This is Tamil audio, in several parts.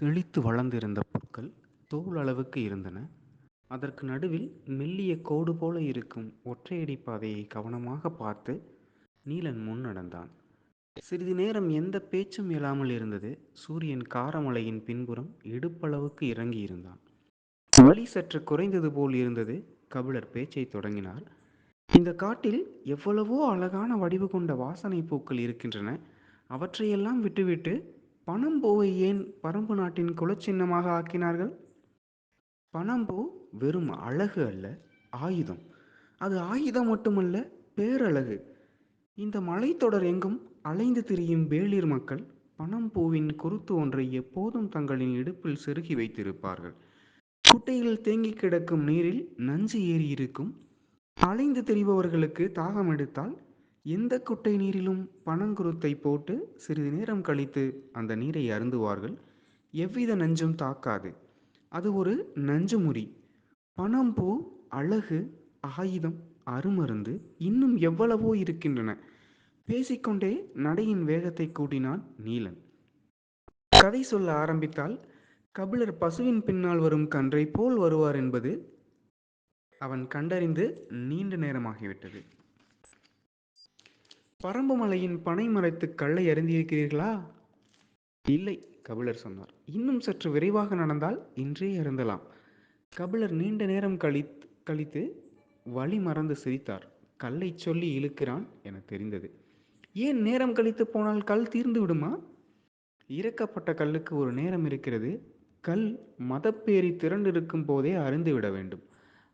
தெளித்து வளர்ந்திருந்த புற்கள் தோள் அளவுக்கு இருந்தன. அதற்கு நடுவில் மெல்லிய கோடு போல இருக்கும் ஒற்றையடி பாதையை கவனமாக பார்த்து நீலன் முன் நடந்தான். சிறிது நேரம் எந்த பேச்சும் இயலாமல் இருந்தது. சூரியன் காரமலையின் பின்புறம் இடுப்பளவுக்கு இறங்கி இருந்தான் வலி சற்று குறைந்தது போல் இருந்தது. கபிலர் பேச்சை தொடங்கினார். இந்த காட்டில் எவ்வளவோ அழகான வடிவு கொண்ட வாசனை பூக்கள் இருக்கின்றன. அவற்றையெல்லாம் விட்டுவிட்டு பனம்பூவை ஏன் பரம்பு நாட்டின் குலச்சின்னமாக ஆக்கினார்கள்? பனம்பூ வெறும் அழகு அல்ல ஆயுதம். அது ஆயுதம் மட்டுமல்ல பேரழகு. இந்த மலைத்தொடர் எங்கும் அலைந்து திரியும் வேளிர் மக்கள் பனம்பூவின் குருத்து ஒன்றை எப்போதும் தங்களின் இடுப்பில் செருகி வைத்திருப்பார்கள். குட்டையில் தேங்கி கிடக்கும் நீரில் நஞ்சு ஏறி இருக்கும் அலைந்து திரிபவர்களுக்கு தாகம் எடுத்தால் எந்த குட்டை நீரிலும் பனங்குருத்தை போட்டு சிறிது நேரம் கழித்து அந்த நீரை அருந்துவார்கள். எவ்வித நஞ்சும் தாக்காது. அது ஒரு நஞ்சுமுறி பனம்பூ அழகு ஆயுதம் அருமருந்து இன்னும் எவ்வளவோ இருக்கின்றன. பேசிக்கொண்டே நடையின் வேகத்தை கூட்டினான் நீலன். கதை சொல்ல ஆரம்பித்தால் கபிலர் பசுவின் பின்னால் வரும் கன்றை போல் வருவார் என்பது அவன் கண்டறிந்து நீண்ட நேரமாகிவிட்டது. பரம்பு மலையின் பனை மரத்து கல்லை அறிந்திருக்கிறீர்களா இல்லை கபிலர் சொன்னார். இன்னும் சற்று விரைவாக நடந்தால் இன்றே அருந்தலாம். கபிலர் நீண்ட நேரம் கழித்து கழித்து வழி மறந்து சிரித்தார். கல்லை சொல்லி இழுக்கிறான் என தெரிந்தது. ஏன் நேரம் கழித்து போனால் கல் தீர்ந்து விடுமா? இறக்கப்பட்ட கல்லுக்கு ஒரு நேரம் இருக்கிறது. கல் மதப்பேறி திரண்டிருக்கும் போதே அறிந்து விட வேண்டும்.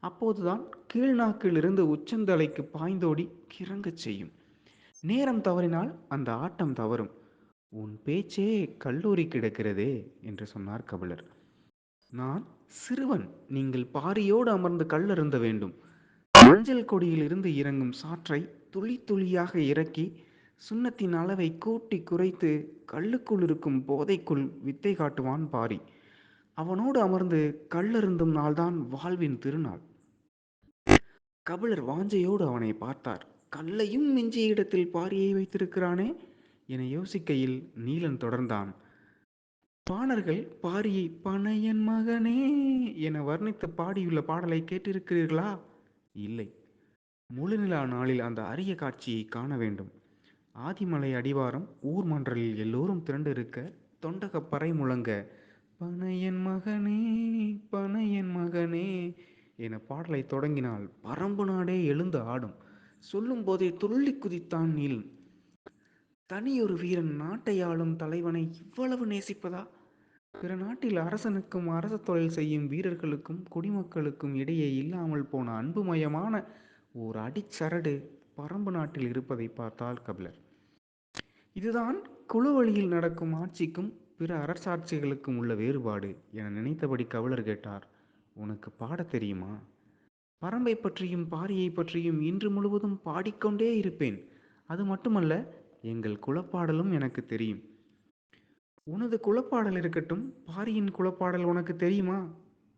அப்போதுதான் கீழ்நாக்கிலிருந்து உச்சந்தலைக்கு பாய்ந்தோடி கிறங்கச் செய்யும். நேரம் தவறினால் அந்த ஆட்டம் தவறும். உன் பேச்சே கல்லூரி கிடக்கிறதே என்று சொன்னார் கபிலர். நான் சிறுவன் நீங்கள் பாரியோடு அமர்ந்து கல்லருந்த வேண்டும். மஞ்சள் கொடியிலிருந்து இறங்கும் சாற்றை துளி துளியாக இறக்கி சுண்ணத்தின் அளவை கூட்டி குறைத்து கல்லுக்குள் இருக்கும் போதைக்குள் வித்தை காட்டுவான் பாரி. அவனோடு அமர்ந்து கல்லருந்தும் நாள்தான் வாழ்வின் திருநாள். கபிலர் வாஞ்சையோடு அவனை பார்த்தார். கல்லையும் மிஞ்சிய இடத்தில் பாரியை வைத்திருக்கிறானே? என யோசிக்கையில் நீலன் தொடர்ந்தான். பாணர்கள் பாரியை பனையன் மகனே என வர்ணித்து பாடியுள்ள பாடலை கேட்டிருக்கிறீர்களா? இல்லை. முழுநிலா நாளில் அந்த அரிய காட்சியை காண வேண்டும். ஆதிமலை அடிவாரம் ஊர் மன்றலில் எல்லோரும் திரண்டிருக்க தொண்டக பறை முழங்க பனையன் மகனே பனையன் மகனே என பாடலை தொடங்கினால் பரம்பு நாடே எழுந்து ஆடும். சொல்லும் போதே துள்ளி குதித்தான் நீலன். தனியொரு வீரன் நாட்டை ஆளும் தலைவனை இவ்வளவு நேசிப்பதா? பிற நாட்டில் அரசனுக்கும் அரச தொழில் செய்யும் வீரர்களுக்கும் குடிமக்களுக்கும் இடையே இல்லாமல் போன அன்புமயமான ஓர் அடிச்சரடு பரம்பு நாட்டில் இருப்பதை பார்த்தால் கபிலர். இதுதான் குழு வழியில் நடக்கும் ஆட்சிக்கும் பிற அரசாட்சிகளுக்கும் உள்ள வேறுபாடு என நினைத்தபடி கபிலர் கேட்டார் உனக்கு பாட தெரியுமா? பரம்பை பற்றியும் பாரியை பற்றியும் இன்று முழுவதும் பாடிக்கொண்டே இருப்பேன். அது மட்டுமல்ல எங்கள் குலப்பாடலும் எனக்கு தெரியும். உனது குலப்பாடல் இருக்கட்டும் பாரியின் குலப்பாடல் உனக்கு தெரியுமா?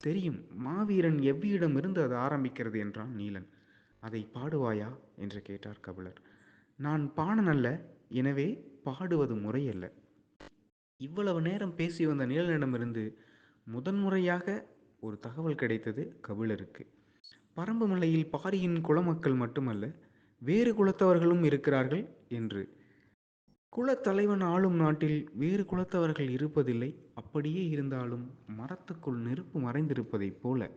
தெரியும். மாவீரன் எவ்வியிடமிருந்து அது ஆரம்பிக்கிறது என்றான் நீலன். அதை பாடுவாயா? என்று கேட்டார் கபிலர். நான் பாணன் அல்ல எனவே பாடுவது முறையல்ல. இவ்வளவு நேரம் பேசி வந்த நீலனிடமிருந்து முதன்முறையாக ஒரு தகவல் கிடைத்தது கபிலருக்கு. பரம்பு மலையில் பாரியின் குலமக்கள் மட்டுமல்ல வேறு குலத்தவர்களும் இருக்கிறார்கள் என்று. குலத்தலைவன் ஆளும் நாட்டில் வேறு குலத்தவர்கள் இருப்பதில்லை அப்படியே இருந்தாலும் மரத்துக்குள் நெருப்பு மறைந்திருப்பதைப் போல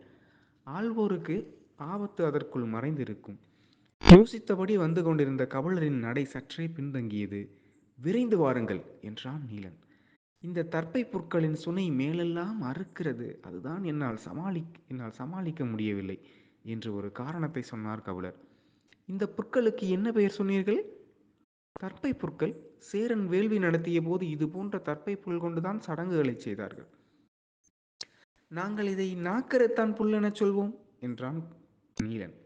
ஆள்வோருக்கு ஆபத்து அதற்குள் மறைந்திருக்கும். யோசித்தபடி வந்து கொண்டிருந்த கபலரின் நடை சற்றே பின்தங்கியது. விரைந்து வாருங்கள் என்றான் நீலன். இந்த தற்பை புற்களின் சுனை மேலெல்லாம் அறுக்கிறது. அதுதான் என்னால் சமாளி என்னால் சமாளிக்க முடியவில்லை. என்று ஒரு காரணத்தை சொன்னார் கபலர். இந்த புற்களுக்கு என்ன பெயர் சொன்னீர்கள்? தற்பை புற்கள். சேரன் வேள்வி நடத்திய போது இது போன்ற தற்பை புல் கொண்டுதான் சடங்குகளை செய்தார்கள். நாங்கள் இதை நாக்கரத்தான் புல் எனச் சொல்வோம் என்றான் நீலன்.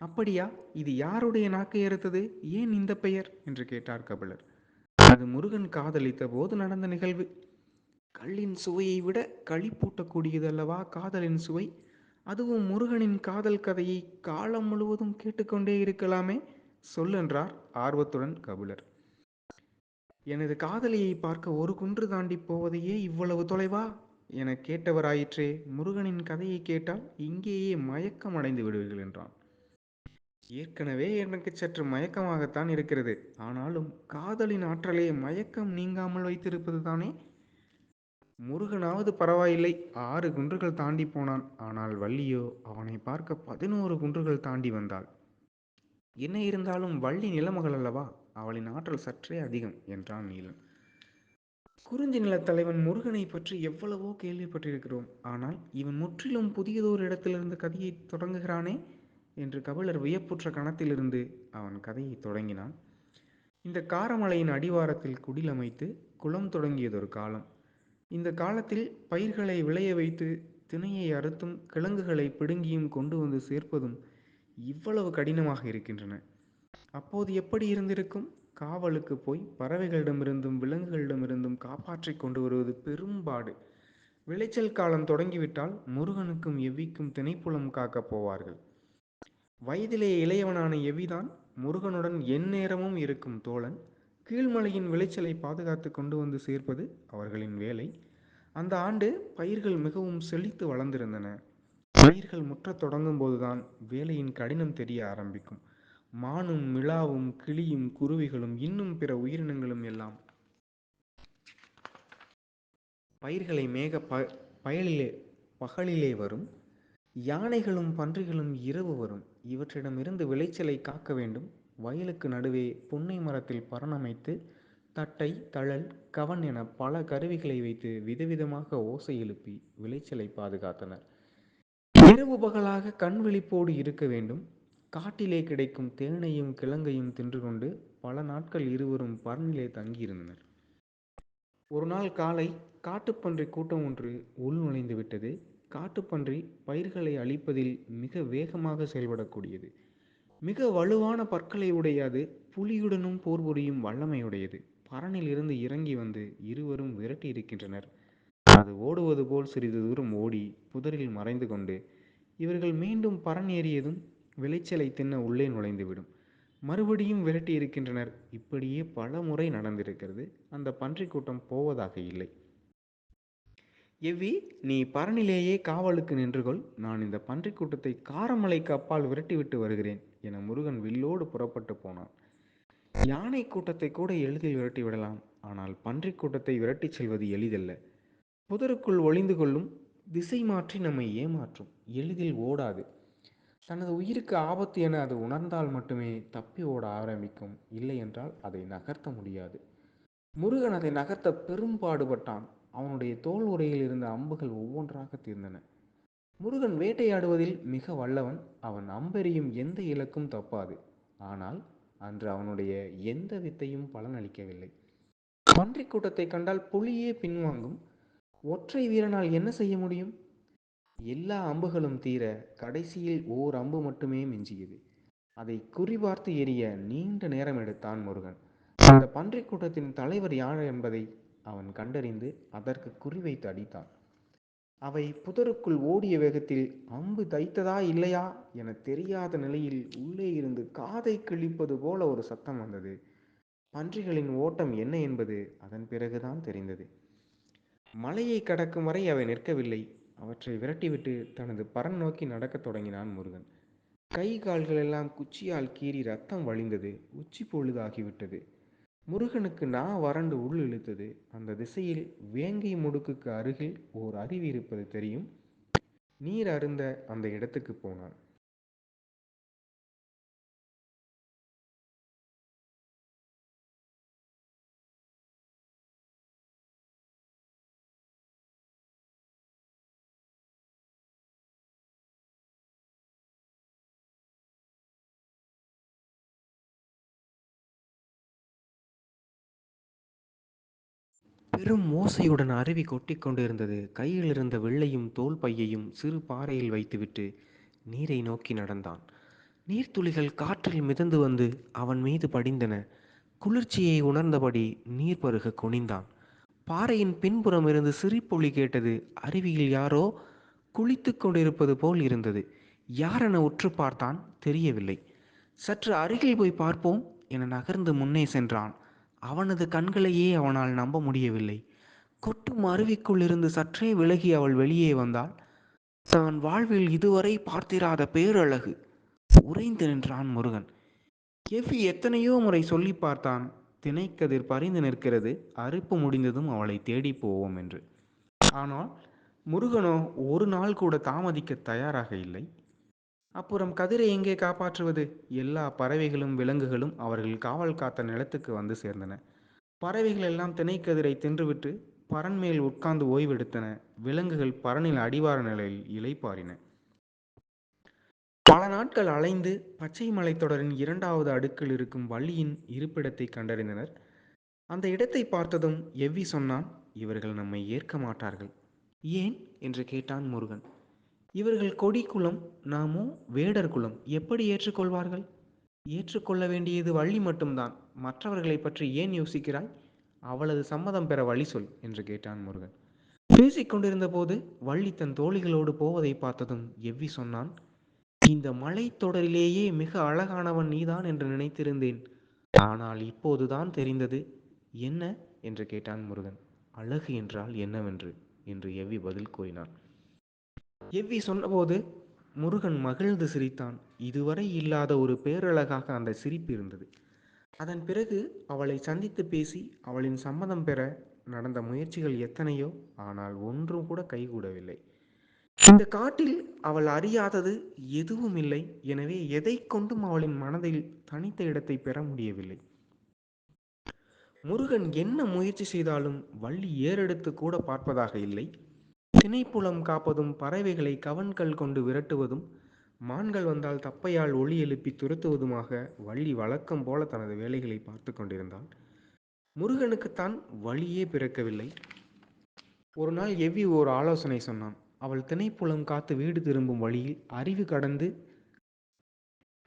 அப்படியா? இது யாருடைய நாக்கை அறுத்தது? ஏன் இந்த பெயர்? என்று கேட்டார் கபிலர். அது முருகன் காதலித்த போது நடந்த நிகழ்வு. கல்லின் சுவையை விட களி பூட்டக்கூடியதல்லவா காதலின் சுவை? அதுவும் முருகனின் காதல் கதையை காலம் முழுவதும் கேட்டுக்கொண்டே இருக்கலாமே? சொல்லென்றார் ஆர்வத்துடன் கபிலர். எனது காதலியை பார்க்க ஒரு குன்று தாண்டி போவதையே இவ்வளவு தொலைவா? என கேட்டவராயிற்றே முருகனின் கதையை கேட்டால் இங்கேயே மயக்கம் அடைந்து விடுவீர்கள் என்றான். ஏற்கனவே எனக்கு சற்று மயக்கமாகத்தான் இருக்கிறது. ஆனாலும் காதலின் ஆற்றலை மயக்கம் நீங்காமல் வைத்திருப்பது தானே முருகனாவது பரவாயில்லை. ஆறு குன்றுகள் தாண்டி போனான். ஆனால் வள்ளியோ அவனை பார்க்க பதினோரு குன்றுகள் தாண்டி வந்தாள். என்ன இருந்தாலும் வள்ளி நிலமகள் அல்லவா? அவளின் ஆற்றல் சற்றே அதிகம் என்றான் நீலன். குறிஞ்சி நிலத்தலைவன் முருகனை பற்றி எவ்வளவோ கேள்விப்பட்டிருக்கிறோம். ஆனால் இவன் முற்றிலும் புதியதோர் இடத்திலிருந்து கதையை தொடங்குகிறானே? என்று கபிலர் வியப்புற்ற கணத்திலிருந்து அவன் கதையை தொடங்கினான். இந்த காரமலையின் அடிவாரத்தில் குடில் அமைத்து குளம் தொடங்கியதொரு காலம். இந்த காலத்தில் பயிர்களை விளைய வைத்து திணையை அறுத்தும் கிழங்குகளை பிடுங்கியும் கொண்டு வந்து சேர்ப்பதும் இவ்வளவு கடினமாக இருக்கின்றன. அப்போது எப்படி இருந்திருக்கும்? காவலுக்கு போய் பறவைகளிடமிருந்தும் விலங்குகளிடமிருந்தும் காப்பாற்றி கொண்டு வருவது பெரும்பாடு. விளைச்சல் காலம் தொடங்கிவிட்டால் முருகனுக்கும் எவ்விக்கும் திணைப்புலம் காக்கப் போவார்கள். வயதிலே இளையவனான எவ்விதான்? முருகனுடன் எந்நேரமும் இருக்கும் தோழன் கீழ்மலையின் விளைச்சலை பாதுகாத்து கொண்டு வந்து சேர்ப்பது அவர்களின் வேலை. அந்த ஆண்டு பயிர்கள் மிகவும் செழித்து வளர்ந்திருந்தன. பயிர்கள் முற்றத் தொடங்கும் போதுதான் வேலையின் கடினம் தெரிய ஆரம்பிக்கும். மானும் மிளாவும் கிளியும் குருவிகளும் இன்னும் பிற உயிரினங்களும் எல்லாம் பயிர்களை மேக ப பயலிலே பகலிலே வரும். யானைகளும் பன்றிகளும் இரவு வரும். இவற்றிடமிருந்து விளைச்சலை காக்க வேண்டும். வயலுக்கு நடுவே புன்னை மரத்தில் பரணமைத்து தட்டை தழல் கவன் என பல கருவிகளை வைத்து விதவிதமாக ஓசை எழுப்பி விளைச்சலை பாதுகாத்தனர். இரவு பகலாக கண் விழிப்போடு இருக்க வேண்டும். காட்டிலே கிடைக்கும் தேனையும் கிழங்கையும் தின்று கொண்டு பல நாட்கள் இருவரும் பரணிலே தங்கியிருந்தனர். ஒரு நாள் காலை காட்டுப்பன்றி கூட்டம் ஒன்று உள் நுழைந்து விட்டது. காட்டுப்பன்றி பயிர்களை அழிப்பதில் மிக வேகமாக செயல்படக்கூடியது. மிக வலுவான பற்களை உடையாது புலியுடனும் போர் புரியும் வல்லமையுடையது. பரனில் இருந்து இறங்கி வந்து இருவரும் விரட்டி இருக்கின்றனர். அது ஓடுவது போல் சிறிது தூரம் ஓடி புதரில் மறைந்து கொண்டு இவர்கள் மீண்டும் பரன் ஏறியதும் விளைச்சலை தின்ன உள்ளே நுழைந்துவிடும். மறுபடியும் விரட்டி இருக்கின்றனர். இப்படியே பல முறை நடந்திருக்கிறது. அந்த பன்றிக்கூட்டம் போவதாக இல்லை. எவ்வி நீ பரணிலேயே காவலுக்கு நின்றுகொள். நான் இந்த பன்றி கூட்டத்தை காரமலைக்கு அப்பால் விரட்டிவிட்டு வருகிறேன் என முருகன் வில்லோடு புறப்பட்டு போனான். யானை கூட்டத்தை கூட எளிதில் விரட்டி விடலாம் ஆனால் பன்றி கூட்டத்தை விரட்டிச் செல்வது எளிதல்ல. புதருக்குள் ஒளிந்து கொள்ளும் திசை மாற்றி நம்மை ஏமாற்றும் எளிதில் ஓடாது. தனது உயிருக்கு ஆபத்து என அது உணர்ந்தால் மட்டுமே தப்பி ஓட ஆரம்பிக்கும் இல்லை என்றால் அதை நகர்த்த முடியாது. முருகன் அதை நகர்த்த பெரும் பாடுபட்டான் அவனுடைய தோல் உரையில் இருந்த அம்புகள் ஒவ்வொன்றாக தீர்ந்தன. முருகன் வேட்டையாடுவதில் மிக வல்லவன் அவன் அம்பெறியும் எந்த இலக்கும் தப்பாது. ஆனால் அன்று அவனுடைய எந்த வித்தையும் பலனளிக்கவில்லை. பன்றி கூட்டத்தை கண்டால் புலியே பின்வாங்கும். ஒற்றை வீரனால் என்ன செய்ய முடியும்? எல்லா அம்புகளும் தீர கடைசியில் ஓர் அம்பு மட்டுமே மிஞ்சியது. அதை குறிபார்த்து எரிய நீண்ட நேரம் எடுத்தான் முருகன். அந்த பன்றிக் கூட்டத்தின் தலைவர் யார் என்பதை அவன் கண்டறிந்து அதற்கு குறிவைத்து அடித்தான். அவை புதருக்குள் ஓடிய வேகத்தில் அம்பு தைத்ததா இல்லையா? என தெரியாத நிலையில் உள்ளே இருந்து காதை கிழிப்பது போல ஒரு சத்தம் வந்தது. பன்றிகளின் ஓட்டம் என்ன என்பது அதன் பிறகுதான் தெரிந்தது. மலையை கடக்கும் வரை அவை நிற்கவில்லை. அவற்றை விரட்டிவிட்டு தனது பரன் நோக்கி நடக்கத் தொடங்கினான் முருகன். கை கால்கள் எல்லாம் குச்சியால் கீறி ரத்தம் வழிந்தது. உச்சி பொழுதாகிவிட்டது. முருகனுக்கு நா வறண்டு உள் இழுத்தது. அந்த திசையில் வேங்கை முடுக்குக்கு அருகில் ஓர் அருவி இருப்பது தெரியும். நீர் அருந்த அந்த இடத்துக்கு போனான். பெரும் ஓசையுடன் அருவி கொட்டிக்கொண்டிருந்தது கையில் இருந்த வெள்ளையும் தோல் பையையும் சிறு பாறையில் வைத்துவிட்டு நீரை நோக்கி நடந்தான். நீர்த்துளிகள் காற்றில் மிதந்து வந்து அவன் மீது படிந்தன. குளிர்ச்சியை உணர்ந்தபடி நீர் பருக குனிந்தான் பாறையின் பின்புறம் இருந்து சிரிப்பொலி கேட்டது அருவியில் யாரோ குளித்து கொண்டிருப்பது போல் இருந்தது. யாரென உற்று பார்த்தான் தெரியவில்லை. சற்று அருகில் போய் பார்ப்போம் என நகர்ந்து முன்னே சென்றான். அவனது கண்களையே அவனால் நம்ப முடியவில்லை. கொட்டும் அருவிக்குள் இருந்து சற்றே விலகி அவள் வெளியே வந்தாள். தான் வாழ்வில் இதுவரை பார்த்திராத பேரழகு உறைந்து நின்றான் முருகன். எஃபி எத்தனையோ முறை சொல்லி பார்த்தான். திணைக்கதிர் பறிந்து நிற்கிறது. அறுப்பு முடிந்ததும் அவளை தேடி போவோம் என்று. ஆனால் முருகனோ ஒரு நாள் கூட தாமதிக்க தயாராக இல்லை. அப்புறம் கதிரை எங்கே காப்பாற்றுவது? எல்லா பறவைகளும் விலங்குகளும் அவர்கள் காவல் காத்த நிலத்துக்கு வந்து சேர்ந்தன. பறவைகள் எல்லாம் திணைக்கதிரை தின்றுவிட்டு பரன்மேல் உட்கார்ந்து ஓய்வெடுத்தன. விலங்குகள் பரனில் அடிவார நிலையில் இலைப்பாரின பல நாட்கள் அலைந்து பச்சை மலைத்தொடரின் இரண்டாவது அடுக்கில் இருக்கும் வள்ளியின் இருப்பிடத்தை கண்டறிந்தனர். அந்த இடத்தை பார்த்ததும் எவ்வி சொன்னான் இவர்கள் நம்மை ஏற்க மாட்டார்கள். ஏன்? என்று கேட்டான் முருகன். இவர்கள் கொடி குலம் நாமோ வேடர் குலம் எப்படி ஏற்றுக்கொள்வார்கள்? ஏற்றுக்கொள்ள வேண்டியது வள்ளி மட்டும்தான். மற்றவர்களை பற்றி ஏன் யோசிக்கிறாய்? அவளது சம்மதம் பெற வழி சொல் என்று கேட்டான் முருகன். பேசிக்கொண்டிருந்த போது வள்ளி தன் தோழிகளோடு போவதை பார்த்ததும் எவ்வி சொன்னான் இந்த மலைத்தொடரிலேயே மிக அழகானவன் நீதான் என்று நினைத்திருந்தேன். ஆனால் இப்போதுதான் தெரிந்தது. என்ன? என்று கேட்டான் முருகன். அழகு என்றால் என்னவென்று? என்று எவ்வி பதில் கூறினான். எவ்வி சொன்னபோது முருகன் மகிழ்ந்து சிரித்தான். இதுவரை இல்லாத ஒரு பேரழகாக அந்த சிரிப்பு இருந்தது. அதன் பிறகு அவளை சந்தித்து பேசி அவளின் சம்மதம் பெற நடந்த முயற்சிகள் எத்தனையோ ஆனால் ஒன்றும் கூட கைகூடவில்லை. இந்த காட்டில் அவள் அறியாதது எதுவும் இல்லை. எனவே எதை கொண்டும் அவளின் மனதில் தனித்த இடத்தை பெற முடியவில்லை. முருகன் என்ன முயற்சி செய்தாலும் வள்ளி ஏறெடுத்து கூட பார்ப்பதாக இல்லை. திணைப்புலம் காப்பதும் பறவைகளை கவன்கள் கொண்டு விரட்டுவதும் மான்கள் வந்தால் தப்பையால் ஒளி எழுப்பி துரத்துவதுமாக வள்ளி வழக்கம் போல தனது வேலைகளை பார்த்து கொண்டிருந்தாள் முருகனுக்குத்தான் வழியே பிறக்கவில்லை. ஒரு நாள் எவ்வி ஒரு ஆலோசனை சொன்னான். அவள் திணைப்புலம் காத்து வீடு திரும்பும் வழியில் அறிவு கடந்து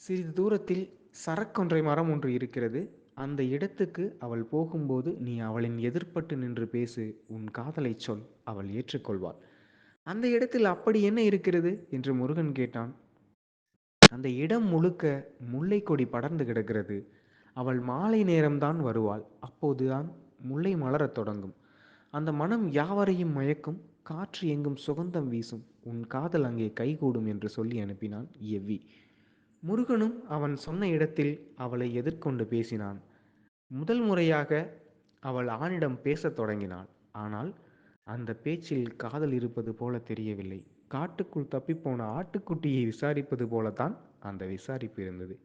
சிறிது தூரத்தில் சரக்கொன்றை மரம் ஒன்று இருக்கிறது. அந்த இடத்துக்கு அவள் போகும்போது நீ அவளின் எதிர்ப்பட்டு நின்று பேசு உன் காதலை சொல் அவள் ஏற்றுக்கொள்வாள். அந்த இடத்தில் அப்படி என்ன இருக்கிறது? என்று முருகன் கேட்டான். அந்த இடம் முழுக்க முல்லை கொடி படர்ந்து கிடக்கிறது. அவள் மாலை நேரம்தான் வருவாள். அப்போதுதான் முல்லை மலரத் தொடங்கும். அந்த மனம் யாவரையும் மயக்கும் காற்று எங்கும் சுகந்தம் வீசும். உன் காதல் அங்கே கைகூடும் என்று சொல்லி அனுப்பினான் எவ்வி. முருகனும் அவன் சொன்ன இடத்தில் அவளை எதிர்கொண்டு பேசினான். முதல் முறையாக அவள் ஆணிடம் பேசத் தொடங்கினாள். ஆனால் அந்த பேச்சில் காதல் இருப்பது போல தெரியவில்லை. காட்டுக்குள் தப்பிப்போன ஆட்டுக்குட்டியை விசாரிப்பது போலத்தான் அந்த விசாரிப்பு இருந்தது.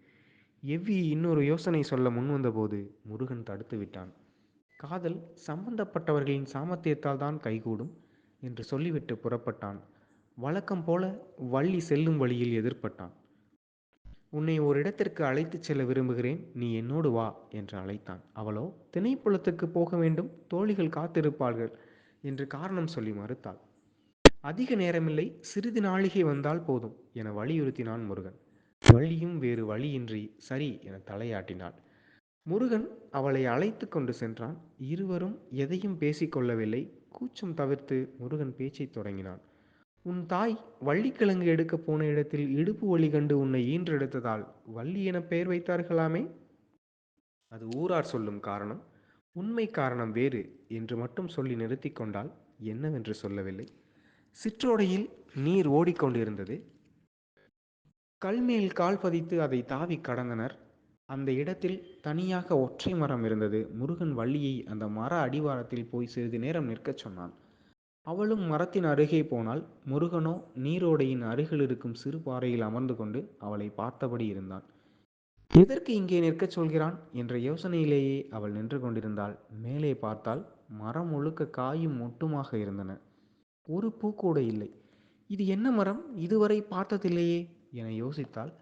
எவ்வி இன்னொரு யோசனை சொல்ல முன்வந்தபோது முருகன் தடுத்து விட்டான். காதல் சம்பந்தப்பட்டவர்களின் சாமர்த்தியத்தால் தான் கைகூடும் என்று சொல்லிவிட்டு புறப்பட்டான். வழக்கம் போல வள்ளி செல்லும் வழியில் எதிர்ப்பட்டான் உன்னை ஒரு இடத்திற்கு அழைத்துச் செல்ல விரும்புகிறேன். நீ என்னோடு வா என்று அழைத்தான். அவளோ திணைப்புலத்துக்கு போக வேண்டும். தோழிகள் காத்திருப்பார்கள். என்று காரணம் சொல்லி மறுத்தாள். அதிக நேரமில்லை சிறிது நாளிகை வந்தால் போதும் என வலியுறுத்தினான் முருகன். வழியும் வேறு வழியின்றி சரி என தலையாட்டினாள். முருகன் அவளை அழைத்து கொண்டு சென்றான். இருவரும் எதையும் பேசிக்கொள்ளவில்லை கூச்சம் தவிர்த்து முருகன் பேச்சைத் தொடங்கினான். உன் தாய் வள்ளிக்கிழங்கு எடுக்கப் போன இடத்தில் இடுப்பு வழி கண்டு உன்னை ஈன்றெடுத்ததால் வள்ளி என பெயர் வைத்தார்களாமே? அது ஊரார் சொல்லும் காரணம். உண்மை காரணம் வேறு என்று மட்டும் சொல்லி நிறுத்தி கொண்டால் என்னவென்று சொல்லவில்லை? சிற்றோடையில் நீர் ஓடிக்கொண்டிருந்தது. கல்மேல் கால் பதித்து அதை தாவி கடந்தனர். அந்த இடத்தில் தனியாக ஒற்றை மரம் இருந்தது. முருகன் வள்ளியை அந்த மர அடிவாரத்தில் போய் சிறிது நேரம் நிற்கச் சொன்னான். அவளும் மரத்தின் அருகே போனால் முருகனோ நீரோடையின் அருகில் இருக்கும் சிறு பாறையில் அமர்ந்து கொண்டு அவளை பார்த்தபடி இருந்தான். எதற்கு இங்கே நிற்கச் சொல்கிறான்? என்ற யோசனையிலேயே அவள் நின்று கொண்டிருந்தாள். மேலே பார்த்தால் மரம் முழுக்க காயும் மொட்டுமாக இருந்தன. ஒரு பூ கூட இல்லை. இது என்ன மரம்? இதுவரை பார்த்ததில்லையே என யோசித்தாள்.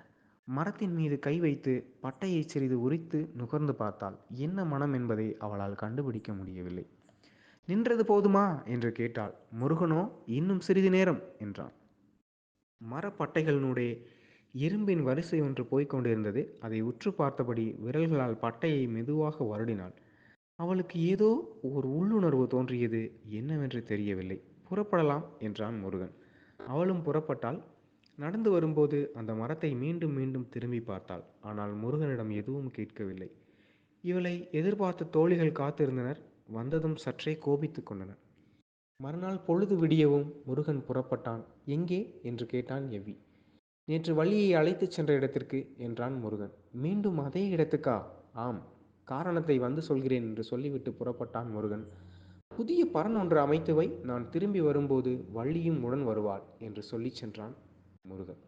மரத்தின் மீது கை வைத்து பட்டையை சிறிது உரித்து நுகர்ந்து பார்த்தாள். என்ன மனம் என்பதை அவளால் கண்டுபிடிக்க முடியவில்லை. நின்றது போதுமா? என்று கேட்டாள். முருகனோ இன்னும் சிறிது நேரம் என்றான். மரப்பட்டைகளினுடைய இரும்பின் வரிசை ஒன்று போய்க் கொண்டிருந்தது. அதை உற்று பார்த்தபடி விரல்களால் பட்டையை மெதுவாக வருடினாள். அவளுக்கு ஏதோ ஒரு உள்ளுணர்வு தோன்றியது என்னவென்று தெரியவில்லை. புறப்படலாம் என்றான் முருகன். அவளும் புறப்பட்டால் நடந்து வரும்போது அந்த மரத்தை மீண்டும் மீண்டும் திரும்பி பார்த்தாள். ஆனால் முருகனிடம் எதுவும் கேட்கவில்லை. இவளை எதிர்பார்த்த தோழிகள் காத்திருந்தனர். வந்ததும் சற்றே கோபித்து கொண்டனர். மறுநாள் பொழுது விடியவும் முருகன் புறப்பட்டான். எங்கே? என்று கேட்டான் எவ்வி. நேற்று வள்ளியை அழைத்துச் சென்ற இடத்திற்கு என்றான் முருகன். மீண்டும் அதே இடத்துக்கா? ஆம் காரணத்தை வந்து சொல்கிறேன் என்று சொல்லிவிட்டு புறப்பட்டான் முருகன். புதிய பரன் ஒன்று அமைத்து வை நான் திரும்பி வரும்போது வள்ளியும் உடன் வருவாள் என்று சொல்லிச் சென்றான் முருகன்.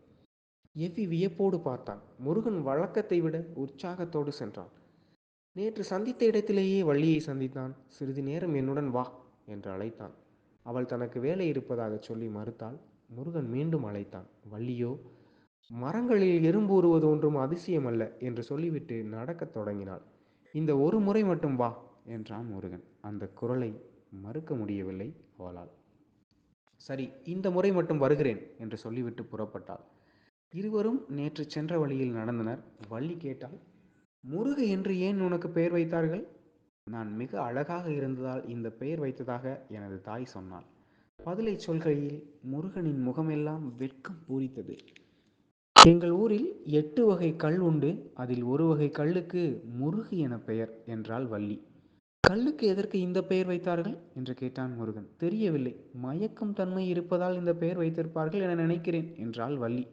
எவ்வி வியப்போடு பார்த்தான். முருகன் வழக்கத்தை விட உற்சாகத்தோடு சென்றான். நேற்று சந்தித்த இடத்திலேயே வள்ளியை சந்தித்தான். சிறிது நேரம் என்னுடன் வா என்று அழைத்தான். அவள் தனக்கு வேலை இருப்பதாக சொல்லி மறுத்தாள். முருகன் மீண்டும் அழைத்தான். வள்ளியோ மரங்களில் எறும்பூறுவது ஒன்றும் அதிசயம் அல்ல என்று சொல்லிவிட்டு நடக்கத் தொடங்கினாள். இந்த ஒரு முறை மட்டும் வா என்றான் முருகன். அந்த குரலை மறுக்க முடியவில்லை அவளால். சரி இந்த முறை மட்டும் வருகிறேன் என்று சொல்லிவிட்டு புறப்பட்டாள். இருவரும் நேற்று சென்ற வழியில் நடந்தனர். வள்ளி கேட்டால் முருகு என்று ஏன் உனக்கு பெயர் வைத்தார்கள்? நான் மிக அழகாக இருந்ததால் இந்த பெயர் வைத்ததாக எனது தாய் சொன்னாள். பதிலை சொல்கையில் முருகனின் முகமெல்லாம் வெட்கம் பூரித்தது. எங்கள் ஊரில் எட்டு வகை கல் உண்டு. அதில் ஒரு வகை கல்லுக்கு முருகு என பெயர் என்றாள் வள்ளி. கல்லுக்கு எதற்கு இந்த பெயர் வைத்தார்கள் என்று கேட்டான் முருகன். தெரியவில்லை. மயக்கும் தன்மை இருப்பதால் இந்த பெயர் வைத்திருப்பார்கள் என நினைக்கிறேன் என்றாள் வள்ளி.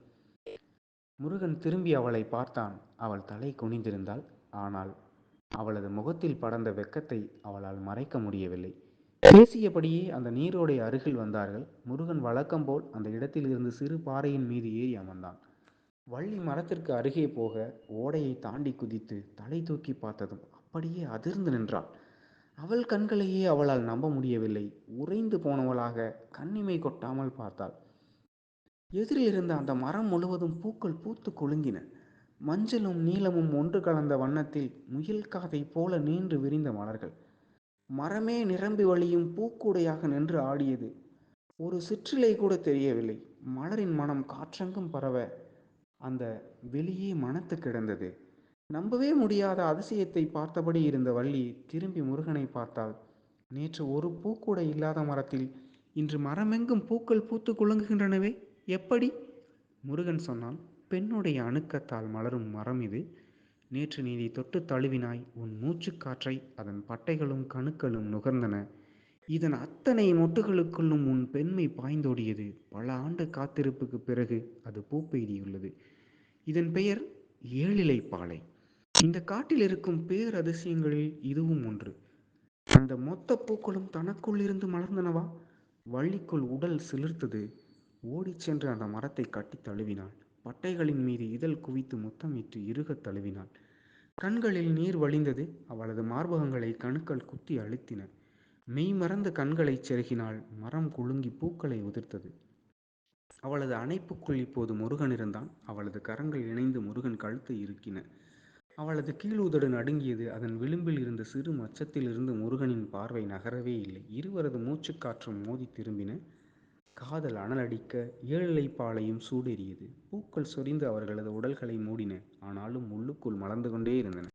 முருகன் திரும்பி அவளை பார்த்தான். அவள் தலை குனிந்திருந்தாள். ஆனால் அவளது முகத்தில் படர்ந்த வெக்கத்தை அவளால் மறைக்க முடியவில்லை. பேசியபடியே அந்த நீரோடை அருகில் வந்தார்கள். முருகன் வழக்கம் போல் அந்த இடத்தில் இருந்து சிறு பாறையின் மீது ஏறி அமர்ந்தான். வள்ளி மரத்திற்கு அருகே போக ஓடையை தாண்டி குதித்து தலை தூக்கி பார்த்ததும் அப்படியே அதிர்ந்து நின்றாள். அவள் கண்களையே அவளால் நம்ப முடியவில்லை. உறைந்து போனவளாக கண்ணிமை கொட்டாமல் பார்த்தாள். எதிரில் இருந்த அந்த மரம் முழுவதும் பூக்கள் பூத்து கொழுங்கின மஞ்சளும் நீலமும் ஒன்று கலந்த வண்ணத்தில் முயல் காதை போல நீண்டு விரிந்த மலர்கள். மரமே நிரம்பி வழியும் பூக்கூடையாக நின்று ஆடியது. ஒரு சிற்றிலை கூட தெரியவில்லை. மலரின் மனம் காற்றெங்கும் பரவ அந்த வெளியே மனத்து கிடந்தது. நம்பவே முடியாத அதிசயத்தை பார்த்தபடி இருந்த வள்ளி திரும்பி முருகனை பார்த்தால் நேற்று ஒரு பூக்கூட இல்லாத மரத்தில் இன்று மரமெங்கும் பூக்கள் பூத்து குலுங்குகின்றனவே எப்படி? முருகன் சொன்னான் பெண்ணுடைய அணுக்கத்தால் மலரும் மரம் இது. நேற்று நீதி தொட்டு தழுவினாய். உன் மூச்சுக்காற்றை அதன் பட்டைகளும் கணுக்களும் நுகர்ந்தன. இதன் அத்தனை மொட்டுகளுக்குள்ளும் உன் பெண்மை பாய்ந்தோடியது. பல ஆண்டு காத்திருப்புக்கு பிறகு அது பூப்பெய்தியுள்ளது. இதன் பெயர் ஏழிலை பாலை இந்த காட்டில் இருக்கும் பேரதிசயங்களில் இதுவும் ஒன்று. அந்த மொத்த பூக்களும் தனக்குள் இருந்து மலர்ந்தனவா? வள்ளிக்குள் உடல் சிலிர்த்தது. ஓடிச் சென்று அந்த மரத்தை கட்டி தழுவினாள். பட்டைகளின் மீது இதழ் குவித்து முத்தமிட்டு இறுகத் தழுவினாள். கண்களில் நீர் வழிந்தது. அவளது மார்பகங்களை கணுக்கள் குத்தி அழுத்தின. மெய்மறந்த கண்களைச் செருகினாள். மரம் குலுங்கி பூக்களை உதிர்த்தது. அவளது அணைப்புக்குள் இப்போது முருகன் இருந்தான். அவளது கரங்கள் இணைந்து முருகன் கழுத்தை இருக்கின அவளது கீழூதடு நடுங்கியது. அதன் விளிம்பில் இருந்த சிறு மச்சத்திலிருந்து முருகனின் பார்வை நகரவே இல்லை. இருவரது மூச்சுக்காற்றும் மோதி திரும்பின. காதல் அனலடிக்க ஏழிலை பாலையும் சூடேறியது. பூக்கள் சொரிந்து அவர்களது உடல்களை மூடின. ஆனாலும் உள்ளுக்குள் மலர்ந்து கொண்டே இருந்தன.